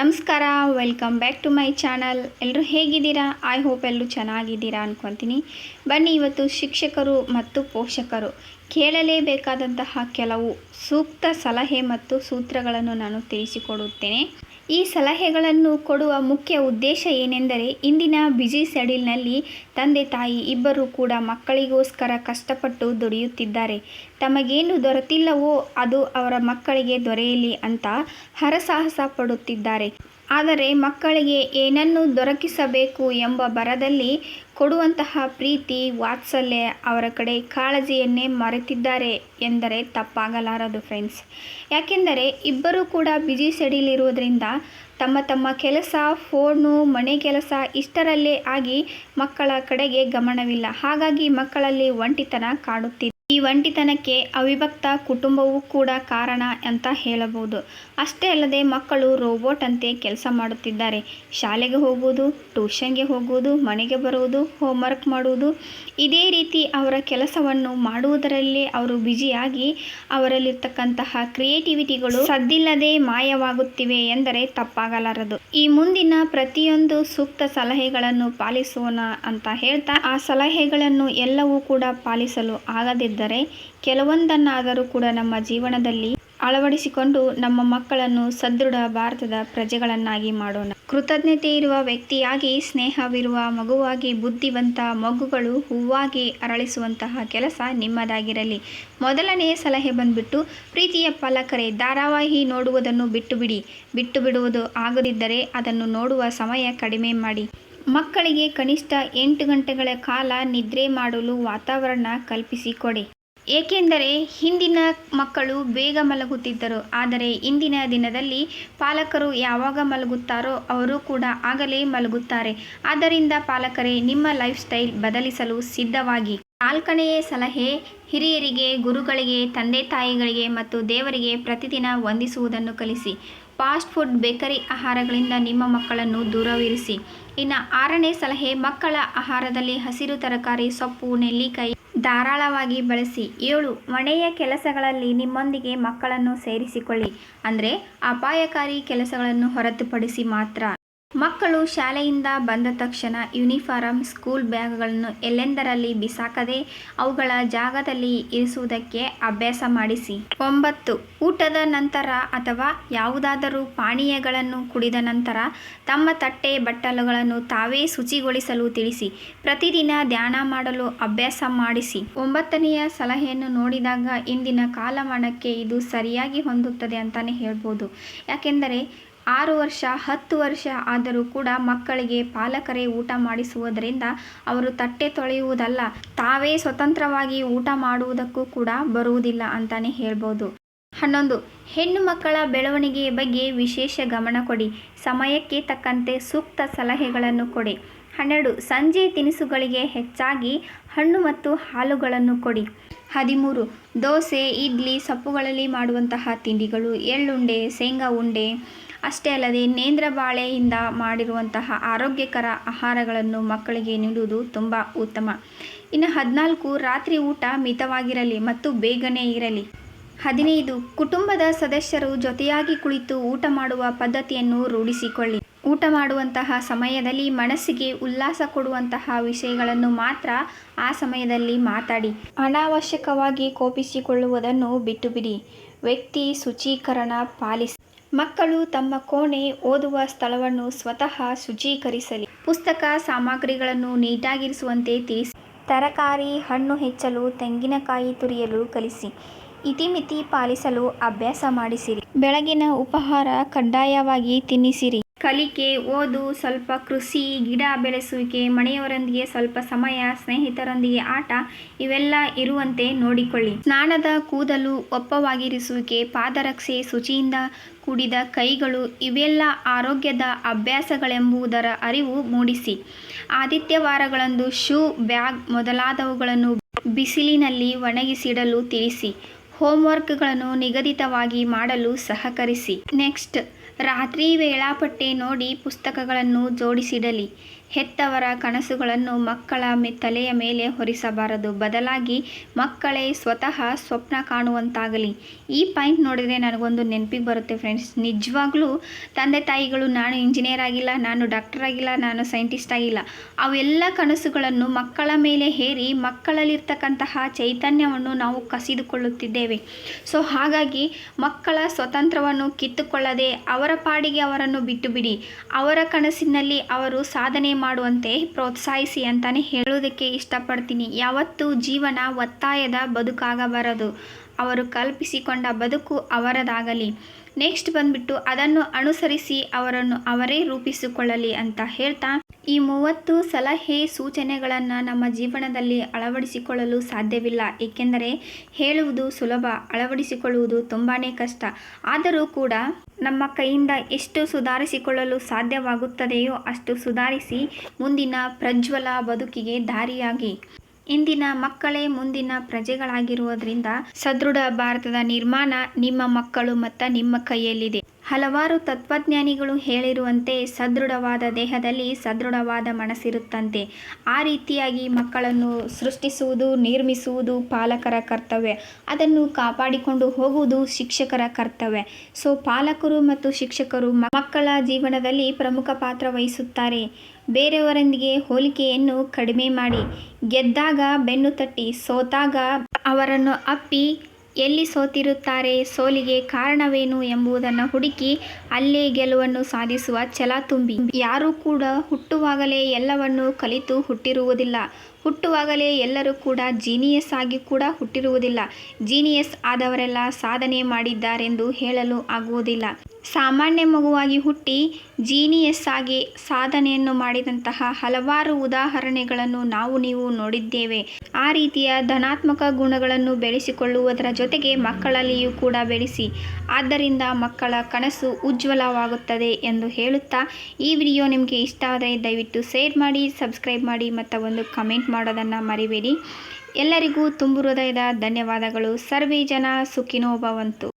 ನಮಸ್ಕಾರ welcome back to my channel ಎಲ್ಲರೂ ಹೇಗಿದ್ದೀರಾ? ಐ ಹೋಪ್ ಎಲ್ಲರೂ ಚೆನ್ನಾಗಿದ್ದೀರಾ ಅಂದ್ಕೊತೀನಿ ಬನ್ನಿ ಇವತ್ತು ಶಿಕ್ಷಕರು ಮತ್ತು ಪೋಷಕರು. ಕೇಳಲೇಬೇಕಾದಂತಹ ಕೆಲವು ಸೂಕ್ತ ಸಲಹೆ ಮತ್ತು ಸೂತ್ರಗಳನ್ನು ನಾನು ತಿಳಿಸಿಕೊಡುತ್ತೇನೆ. ಈ ಸಲಹೆಗಳನ್ನು ಕೊಡುವ ಮುಖ್ಯ ಉದ್ದೇಶ ಏನೆಂದರೆ, ಇಂದಿನ ಬ್ಯುಸಿ ಶೆಡ್ಯೂಲ್ನಲ್ಲಿ ತಂದೆ ತಾಯಿ ಇಬ್ಬರೂ ಕೂಡ ಮಕ್ಕಳಿಗೋಸ್ಕರ ಕಷ್ಟಪಟ್ಟು ದುಡಿಯುತ್ತಿದ್ದಾರೆ. ತಮಗೇನು ದೊರೆತಿಲ್ಲವೋ ಅದು ಅವರ ಮಕ್ಕಳಿಗೆ ದೊರೆಯಲಿ ಅಂತ ಹರಸಾಹಸ ಪಡುತ್ತಿದ್ದಾರೆ. ಆದರೆ ಮಕ್ಕಳಿಗೆ ಏನನ್ನು ದೊರಕಿಸಬೇಕು ಎಂಬ ಭರದಲ್ಲಿ ಕೊಡುವಂತಹ ಪ್ರೀತಿ ವಾತ್ಸಲ್ಯ ಅವರ ಕಡೆ ಕಾಳಜಿಯನ್ನೇ ಮರೆತಿದ್ದಾರೆ ಎಂದರೆ ತಪ್ಪಾಗಲಾರದು ಫ್ರೆಂಡ್ಸ್ ಯಾಕೆಂದರೆ ಇಬ್ಬರೂ ಕೂಡ ಬಿಜಿ ಸೆಡಿಲಿರುವುದರಿಂದ ತಮ್ಮ ತಮ್ಮ ಕೆಲಸ ಫೋನು ಮನೆ ಕೆಲಸ ಇಷ್ಟರಲ್ಲೇ ಆಗಿ ಮಕ್ಕಳ ಕಡೆಗೆ ಗಮನವಿಲ್ಲ. ಹಾಗಾಗಿ ಮಕ್ಕಳಲ್ಲಿ ಒಂಟಿತನ ಕಾಡುತ್ತಿದೆ. ಈ ಒಂಟಿತನಕ್ಕೆ ಅವಿಭಕ್ತ ಕುಟುಂಬವೂ ಕೂಡ ಕಾರಣ ಅಂತ ಹೇಳಬಹುದು. ಅಷ್ಟೇ ಅಲ್ಲದೆ ಮಕ್ಕಳು ರೋಬೋಟ್ ಅಂತೆ ಕೆಲಸ ಮಾಡುತ್ತಿದ್ದಾರೆ. ಶಾಲೆಗೆ ಹೋಗುವುದು, ಟ್ಯೂಷನ್ಗೆ ಹೋಗುವುದು, ಮನೆಗೆ ಬರುವುದು, ಹೋಮ್ವರ್ಕ್ ಮಾಡುವುದು. ಇದೇ ರೀತಿ ಅವರ ಕೆಲಸವನ್ನು ಮಾಡುವುದರಲ್ಲೇ ಅವರು ಬ್ಯುಸಿಯಾಗಿ ಅವರಲ್ಲಿರ್ತಕ್ಕಂತಹ ಕ್ರಿಯೇಟಿವಿಟಿಗಳು ಸದ್ದಿಲ್ಲದೆ ಮಾಯವಾಗುತ್ತಿವೆ ಎಂದರೆ ತಪ್ಪಾಗಲಾರದು. ಈ ಮುಂದಿನ ಪ್ರತಿಯೊಂದು ಸೂಕ್ತ ಸಲಹೆಗಳನ್ನು ಪಾಲಿಸೋಣ ಅಂತ ಹೇಳ್ತಾ, ಆ ಸಲಹೆಗಳನ್ನು ಎಲ್ಲವೂ ಕೂಡ ಪಾಲಿಸಲು ಆಗದಿದ್ದರೆ ಕೆಲವೊಂದನ್ನಾದರೂ ಕೂಡ ನಮ್ಮ ಜೀವನದಲ್ಲಿ ಅಳವಡಿಸಿಕೊಂಡು ನಮ್ಮ ಮಕ್ಕಳನ್ನು ಸದೃಢ ಭಾರತದ ಪ್ರಜೆಗಳನ್ನಾಗಿ ಮಾಡೋಣ. ಕೃತಜ್ಞತೆ ಇರುವ ವ್ಯಕ್ತಿಯಾಗಿ, ಸ್ನೇಹವಿರುವ ಮಗುವಾಗಿ, ಬುದ್ಧಿವಂತ ಮಗುಗಳು ಹೂವಾಗಿ ಅರಳಿಸುವಂತಹ ಕೆಲಸ ನಿಮ್ಮದಾಗಿರಲಿ. ಮೊದಲನೆಯ ಸಲಹೆ ಬಂದ್ಬಿಟ್ಟು, ಪ್ರೀತಿಯ ಪಾಲಕರೇ ಧಾರಾವಾಹಿ ನೋಡುವುದನ್ನು ಬಿಟ್ಟು ಬಿಡಿ ಬಿಟ್ಟು ಬಿಡುವುದು ಆಗದಿದ್ದರೆ ಅದನ್ನು ನೋಡುವ ಸಮಯ ಕಡಿಮೆ ಮಾಡಿ. ಮಕ್ಕಳಿಗೆ ಕನಿಷ್ಠ ಎಂಟು ಗಂಟೆಗಳ ಕಾಲ ನಿದ್ರೆ ಮಾಡಲು ವಾತಾವರಣ ಕಲ್ಪಿಸಿಕೊಡಿ. ಏಕೆಂದರೆ ಹಿಂದಿನ ಮಕ್ಕಳು ಬೇಗ ಮಲಗುತ್ತಿದ್ದರು. ಆದರೆ ಇಂದಿನ ದಿನದಲ್ಲಿ ಪಾಲಕರು ಯಾವಾಗ ಮಲಗುತ್ತಾರೋ ಅವರು ಕೂಡ ಆಗಲೇ ಮಲಗುತ್ತಾರೆ. ಆದ್ದರಿಂದ ಪಾಲಕರೇ, ನಿಮ್ಮ ಲೈಫ್ ಸ್ಟೈಲ್ ಬದಲಿಸಲು ಸಿದ್ಧವಾಗಿ. ನಾಲ್ಕನೆಯ ಸಲಹೆ, ಹಿರಿಯರಿಗೆ, ಗುರುಗಳಿಗೆ, ತಂದೆ ತಾಯಿಗಳಿಗೆ ಮತ್ತು ದೇವರಿಗೆ ಪ್ರತಿದಿನ ವಂದಿಸುವುದನ್ನು ಕಲಿಸಿ. ಫಾಸ್ಟ್ ಫುಡ್ ಬೇಕರಿ ಆಹಾರಗಳಿಂದ ನಿಮ್ಮ ಮಕ್ಕಳನ್ನು ದೂರವಿರಿಸಿ. ಇನ್ನು ಆರನೇ ಸಲಹೆ, ಮಕ್ಕಳ ಆಹಾರದಲ್ಲಿ ಹಸಿರು ತರಕಾರಿ, ಸೊಪ್ಪು, ನೆಲ್ಲಿಕಾಯಿ ಧಾರಾಳವಾಗಿ ಬಳಸಿ. ಏಳು, ಮನೆಯ ಕೆಲಸಗಳಲ್ಲಿ ನಿಮ್ಮೊಂದಿಗೆ ಮಕ್ಕಳನ್ನು ಸೇರಿಸಿಕೊಳ್ಳಿ. ಅಂದರೆ ಅಪಾಯಕಾರಿ ಕೆಲಸಗಳನ್ನು ಹೊರತುಪಡಿಸಿ ಮಾತ್ರ. ಮಕ್ಕಳು ಶಾಲೆಯಿಂದ ಬಂದ ತಕ್ಷಣ ಯೂನಿಫಾರಂ, ಸ್ಕೂಲ್ ಬ್ಯಾಗ್ಗಳನ್ನು ಎಲ್ಲೆಂದರಲ್ಲಿ ಬಿಸಾಕದೆ ಅವುಗಳ ಜಾಗದಲ್ಲಿ ಇರಿಸುವುದಕ್ಕೆ ಅಭ್ಯಾಸ ಮಾಡಿಸಿ. ಒಂಬತ್ತು. ಊಟದ ನಂತರ ಅಥವಾ ಯಾವುದಾದರೂ ಪಾನೀಯಗಳನ್ನು ಕುಡಿದ ನಂತರ ತಮ್ಮ ತಟ್ಟೆ ಬಟ್ಟಲುಗಳನ್ನು ತಾವೇ ಶುಚಿಗೊಳಿಸಲು ತಿಳಿಸಿ. ಪ್ರತಿದಿನ ಧ್ಯಾನ ಮಾಡಲು ಅಭ್ಯಾಸ ಮಾಡಿಸಿ. ಒಂಬತ್ತನೆಯ ಸಲಹೆಯನ್ನು ನೋಡಿದಾಗ ಇಂದಿನ ಕಾಲಮಾನಕ್ಕೆ ಇದು ಸರಿಯಾಗಿ ಹೊಂದುತ್ತದೆ ಅಂತಲೇ ಹೇಳ್ಬೋದು. ಯಾಕೆಂದರೆ ಆರು ವರ್ಷ, ಹತ್ತು ವರ್ಷ ಆದರೂ ಕೂಡ ಮಕ್ಕಳಿಗೆ ಪಾಲಕರೇ ಊಟ ಮಾಡಿಸುವುದರಿಂದ ಅವರು ತಟ್ಟೆ ತೊಳೆಯುವುದಲ್ಲ, ತಾವೇ ಸ್ವತಂತ್ರವಾಗಿ ಊಟ ಮಾಡುವುದಕ್ಕೂ ಕೂಡ ಬರುವುದಿಲ್ಲ ಅಂತಾನೆ ಹೇಳ್ಬೋದು. ಹನ್ನೊಂದು, ಹೆಣ್ಣು ಮಕ್ಕಳ ಬೆಳವಣಿಗೆಯ ಬಗ್ಗೆ ವಿಶೇಷ ಗಮನ ಕೊಡಿ. ಸಮಯಕ್ಕೆ ತಕ್ಕಂತೆ ಸೂಕ್ತ ಸಲಹೆಗಳನ್ನು ಕೊಡಿ. ಹನ್ನೆರಡು, ಸಂಜೆ ತಿನಿಸುಗಳಿಗೆ ಹೆಚ್ಚಾಗಿ ಹಣ್ಣು ಮತ್ತು ಹಾಲುಗಳನ್ನು ಕೊಡಿ. ಹದಿಮೂರು. ದೋಸೆ, ಇಡ್ಲಿ, ಸೊಪ್ಪುಗಳಲ್ಲಿ ಮಾಡುವಂತಹ ತಿಂಡಿಗಳು ಎಳ್ಳುಂಡೆ, ಶೇಂಗಾ ಉಂಡೆ. ಅಷ್ಟೇ ಅಲ್ಲದೆ ನೇಂದ್ರ ಬಾಳೆಯಿಂದ ಮಾಡಿರುವಂತಹ ಆರೋಗ್ಯಕರ ಆಹಾರಗಳನ್ನು ಮಕ್ಕಳಿಗೆ ನೀಡುವುದು ತುಂಬ ಉತ್ತಮ. ಇನ್ನು ಹದಿನಾಲ್ಕು, ರಾತ್ರಿ ಊಟ ಮಿತವಾಗಿರಲಿ ಮತ್ತು ಬೇಗನೆ ಇರಲಿ. ಹದಿನೈದು, ಕುಟುಂಬದ ಸದಸ್ಯರು ಜೊತೆಯಾಗಿ ಕುಳಿತು ಊಟ ಮಾಡುವ ಪದ್ಧತಿಯನ್ನು ರೂಢಿಸಿಕೊಳ್ಳಿ. ಊಟ ಮಾಡುವಂತಹ ಸಮಯದಲ್ಲಿ ಮನಸ್ಸಿಗೆ ಉಲ್ಲಾಸ ಕೊಡುವಂತಹ ವಿಷಯಗಳನ್ನು ಮಾತ್ರ ಆ ಸಮಯದಲ್ಲಿ ಮಾತಾಡಿ. ಅನಾವಶ್ಯಕವಾಗಿ ಕೋಪಿಸಿಕೊಳ್ಳುವುದನ್ನು ಬಿಟ್ಟುಬಿಡಿ. ವ್ಯಕ್ತಿ ಶುಚೀಕರಣ ಪಾಲಿಸಿ. ಮಕ್ಕಳು ತಮ್ಮ ಕೋಣೆ ಓದುವ ಸ್ಥಳವನ್ನು ಸ್ವತಃ ಶುಚೀಕರಿಸಲಿ. ಪುಸ್ತಕ ಸಾಮಗ್ರಿಗಳನ್ನು ನೀಟಾಗಿರಿಸುವಂತೆ ತಿಳಿಸಿ. ತರಕಾರಿ, ಹಣ್ಣು ಹೆಚ್ಚಲು, ತೆಂಗಿನಕಾಯಿ ತುರಿಯಲು ಕಲಿಸಿ. ಇತಿಮಿತಿ ಪಾಲಿಸಲು ಅಭ್ಯಾಸ ಮಾಡಿಸಿರಿ. ಬೆಳಗಿನ ಉಪಹಾರ ಕಡ್ಡಾಯವಾಗಿ ತಿನ್ನಿಸಿರಿ. ಕಲಿಕೆ, ಓದು, ಸ್ವಲ್ಪ ಕೃಷಿ, ಗಿಡ ಬೆಳೆಸುವಿಕೆ, ಮನೆಯವರೊಂದಿಗೆ ಸ್ವಲ್ಪ ಸಮಯ, ಸ್ನೇಹಿತರೊಂದಿಗೆ ಆಟ, ಇವೆಲ್ಲ ಇರುವಂತೆ ನೋಡಿಕೊಳ್ಳಿ. ಸ್ನಾನದ ಕೂದಲು ಒಪ್ಪವಾಗಿರಿಸುವಿಕೆ, ಪಾದರಕ್ಷೆ, ಶುಚಿಯಿಂದ ಕೂಡಿದ ಕೈಗಳು, ಇವೆಲ್ಲ ಆರೋಗ್ಯದ ಅಭ್ಯಾಸಗಳೆಂಬುದರ ಅರಿವು ಮೂಡಿಸಿ. ಆದಿತ್ಯವಾರಗಳಂದು ಶೂ ಬ್ಯಾಗ್ ಮೊದಲಾದವುಗಳನ್ನು ಬಿಸಿಲಿನಲ್ಲಿ ಒಣಗಿಸಿಡಲು ತಿಳಿಸಿ. ಹೋಮ್ವರ್ಕ್ಗಳನ್ನು ನಿಗದಿತವಾಗಿ ಮಾಡಲು ಸಹಕರಿಸಿ. ನೆಕ್ಸ್ಟ್ ರಾತ್ರಿ ವೇಳಾಪಟ್ಟಿ ನೋಡಿ ಪುಸ್ತಕಗಳನ್ನು ಜೋಡಿಸಿಡಲಿ. ಹೆತ್ತವರ ಕನಸುಗಳನ್ನು ಮಕ್ಕಳ ತಲೆಯ ಮೇಲೆ ಹೊರಿಸಬಾರದು. ಬದಲಾಗಿ ಮಕ್ಕಳೇ ಸ್ವತಃ ಸ್ವಪ್ನ ಕಾಣುವಂತಾಗಲಿ. ಈ ಪಾಯಿಂಟ್ ನೋಡಿದರೆ ನನಗೊಂದು ನೆನಪಿಗೆ ಬರುತ್ತೆ ಫ್ರೆಂಡ್ಸ್. ನಿಜವಾಗ್ಲೂ ತಂದೆ ತಾಯಿಗಳು, ನಾನು ಇಂಜಿನಿಯರ್ ಆಗಿಲ್ಲ, ನಾನು ಡಾಕ್ಟರ್ ಆಗಿಲ್ಲ, ನಾನು ಸೈಂಟಿಸ್ಟ್ ಆಗಿಲ್ಲ. ಅವೆಲ್ಲ ಕನಸುಗಳನ್ನು ಮಕ್ಕಳ ಮೇಲೆ ಹೇರಿ ಮಕ್ಕಳಲ್ಲಿರ್ತಕ್ಕಂತಹ ಚೈತನ್ಯವನ್ನು ನಾವು ಕಸಿದುಕೊಳ್ಳುತ್ತಿದ್ದೇವೆ. ಸೊ, ಹಾಗಾಗಿ ಮಕ್ಕಳ ಸ್ವತಂತ್ರವನ್ನು ಕಿತ್ತುಕೊಳ್ಳದೆ ಅವರ ಪಾಡಿಗೆ ಅವರನ್ನು ಬಿಟ್ಟು ಬಿಡಿ. ಅವರ ಕನಸಿನಲ್ಲಿ ಅವರು ಸಾಧನೆ ಮಾಡುವಂತೆ ಪ್ರೋತ್ಸಾಹಿಸಿ ಅಂತಾನೆ ಹೇಳೋದಕ್ಕೆ ಇಷ್ಟಪಡ್ತೀನಿ. ಯಾವತ್ತೂ ಜೀವನ ಒತ್ತಾಯದ ಬದುಕಾಗಬಾರದು. ಅವರು ಕಲ್ಪಿಸಿಕೊಂಡ ಬದುಕು ಅವರದಾಗಲಿ. ನೆಕ್ಸ್ಟ್ ಬಂದ್ಬಿಟ್ಟು ಅದನ್ನು ಅನುಸರಿಸಿ ಅವರನ್ನು ಅವರೇ ರೂಪಿಸಿಕೊಳ್ಳಲಿ ಅಂತ ಹೇಳ್ತಾ ಈ ಮೂವತ್ತು ಸಲಹೆ ಸೂಚನೆಗಳನ್ನು ನಮ್ಮ ಜೀವನದಲ್ಲಿ ಅಳವಡಿಸಿಕೊಳ್ಳಲು ಸಾಧ್ಯವಿಲ್ಲ, ಏಕೆಂದರೆ ಹೇಳುವುದು ಸುಲಭ, ಅಳವಡಿಸಿಕೊಳ್ಳುವುದು ತುಂಬಾ ಕಷ್ಟ. ಆದರೂ ಕೂಡ ನಮ್ಮ ಕೈಯಿಂದ ಎಷ್ಟು ಸುಧಾರಿಸಿಕೊಳ್ಳಲು ಸಾಧ್ಯವಾಗುತ್ತದೆಯೋ ಅಷ್ಟು ಸುಧಾರಿಸಿ ಮುಂದಿನ ಪ್ರಜ್ವಲ ಬದುಕಿಗೆ ದಾರಿಯಾಗಿ. ಇಂದಿನ ಮಕ್ಕಳೇ ಮುಂದಿನ ಪ್ರಜೆಗಳಾಗಿರುವುದರಿಂದ ಸದೃಢ ಭಾರತದ ನಿರ್ಮಾಣ ನಿಮ್ಮ ಮಕ್ಕಳು ಮತ್ತು ನಿಮ್ಮ ಕೈಯಲ್ಲಿದೆ. ಹಲವಾರು ತತ್ವಜ್ಞಾನಿಗಳು ಹೇಳಿರುವಂತೆ ಸದೃಢವಾದ ದೇಹದಲ್ಲಿ ಸದೃಢವಾದ ಮನಸ್ಸಿರುತ್ತಂತೆ. ಆ ರೀತಿಯಾಗಿ ಮಕ್ಕಳನ್ನು ಸೃಷ್ಟಿಸುವುದು, ನಿರ್ಮಿಸುವುದು ಪಾಲಕರ ಕರ್ತವ್ಯ. ಅದನ್ನು ಕಾಪಾಡಿಕೊಂಡು ಹೋಗುವುದು ಶಿಕ್ಷಕರ ಕರ್ತವ್ಯ. ಸೊ, ಪಾಲಕರು ಮತ್ತು ಶಿಕ್ಷಕರು ಮಕ್ಕಳ ಜೀವನದಲ್ಲಿ ಪ್ರಮುಖ ಪಾತ್ರ ವಹಿಸುತ್ತಾರೆ. ಬೇರೆಯವರೊಂದಿಗೆ ಹೋಲಿಕೆಯನ್ನು ಕಡಿಮೆ ಮಾಡಿ, ಗೆದ್ದಾಗ ಬೆನ್ನು ತಟ್ಟಿ, ಸೋತಾಗ ಅವರನ್ನು ಅಪ್ಪಿ ಎಲ್ಲಿ ಸೋತಿರುತ್ತಾರೆ? ಸೋಲಿಗೆ ಕಾರಣವೇನು ಎಂಬುದನ್ನು ಹುಡುಕಿ ಅಲ್ಲೇ ಗೆಲುವನ್ನು ಸಾಧಿಸುವ ಛಲ ತುಂಬಿ. ಯಾರೂ ಕೂಡ ಹುಟ್ಟುವಾಗಲೇ ಎಲ್ಲವನ್ನೂ ಕಲಿತು ಹುಟ್ಟಿರುವುದಿಲ್ಲ. ಹುಟ್ಟುವಾಗಲೇ ಎಲ್ಲರೂ ಕೂಡ ಜೀನಿಯಸ್ ಆಗಿ ಕೂಡ ಹುಟ್ಟಿರುವುದಿಲ್ಲ. ಜೀನಿಯಸ್ ಆದವರೆಲ್ಲ ಸಾಧನೆ ಮಾಡಿದ್ದಾರೆಂದು ಹೇಳಲು ಆಗುವುದಿಲ್ಲ. ಸಾಮಾನ್ಯ ಮಗುವಾಗಿ ಹುಟ್ಟಿ ಜೀನಿಯಸ್ ಆಗಿ ಸಾಧನೆಯನ್ನು ಮಾಡಿದಂತಹ ಹಲವಾರು ಉದಾಹರಣೆಗಳನ್ನು ನಾವು ನೀವು ನೋಡಿದ್ದೇವೆ. ಆ ರೀತಿಯ ಧನಾತ್ಮಕ ಗುಣಗಳನ್ನು ಬೆಳೆಸಿಕೊಳ್ಳುವುದರ ಜೊತೆಗೆ ಮಕ್ಕಳಲ್ಲಿಯೂ ಕೂಡ ಬೆಳೆಸಿ. ಆದ್ದರಿಂದ ಮಕ್ಕಳ ಕನಸು ಉಜ್ವಲವಾಗುತ್ತದೆ ಎಂದು ಹೇಳುತ್ತಾ ಈ ವಿಡಿಯೋ ನಿಮಗೆ ಇಷ್ಟ ಆದರೆ ದಯವಿಟ್ಟು ಶೇರ್ ಮಾಡಿ, ಸಬ್ಸ್ಕ್ರೈಬ್ ಮಾಡಿ ಮತ್ತು ಒಂದು ಕಮೆಂಟ್ ಮಾಡೋದನ್ನು ಮರಿಬೇಡಿ. ಎಲ್ಲರಿಗೂ ತುಂಬು ಹೃದಯದ ಧನ್ಯವಾದಗಳು. ಸರ್ವೇ ಜನ ಸುಖಿನೋ ಭವಂತು.